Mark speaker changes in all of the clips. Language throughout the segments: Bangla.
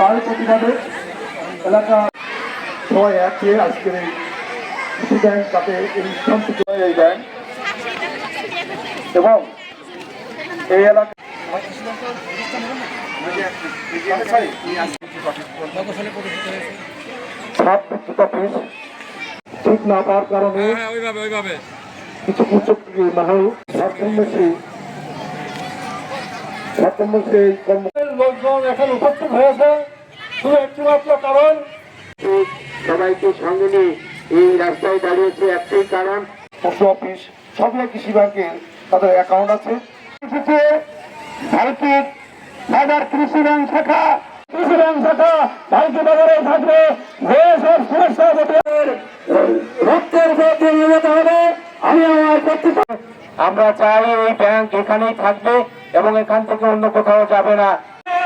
Speaker 1: তার প্রতিবাদে এলাকা সবাই এক হয়ে আজকের এই কৃষি ব্যাংক তাতে এই শান্তি এই ব্যাংক। এবং এই এলাকা ঠিক না পাওয়ার কারণে কিছু কিছু মানে লোকজন এখানে উপস্থিত হয়েছে। শুধু একটি মাত্র কারণ
Speaker 2: সবাইকে সঙ্গে নিয়ে এই রাস্তায় দাঁড়িয়েছে একটাই কারণ
Speaker 1: পোস্ট অফিস সবগুলো কৃষি ব্যাংকের তাদের অ্যাকাউন্ট আছে। ভারতের বাজার কৃষি ব্যাংক শাখা। কৃষি ব্যাংক শাখা ভারতীয় বাজারে থাকবে। সমস্যা রক্তের নিয়মিত হবে। আমি আমার ব্যক্তিগত
Speaker 2: আমরা চাই এই ব্যাংক এখানেই থাকবে এবং এখান থেকে অন্য কোথাও যাবে না।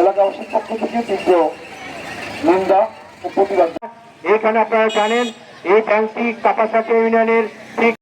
Speaker 1: এলাকাবাসীর পক্ষ থেকে তীব্র নিন্দা ও প্রতিবাদ।
Speaker 2: এখানে আপনারা জানেন এই ব্যাংকটি কাপাসাকে ইউনিয়নের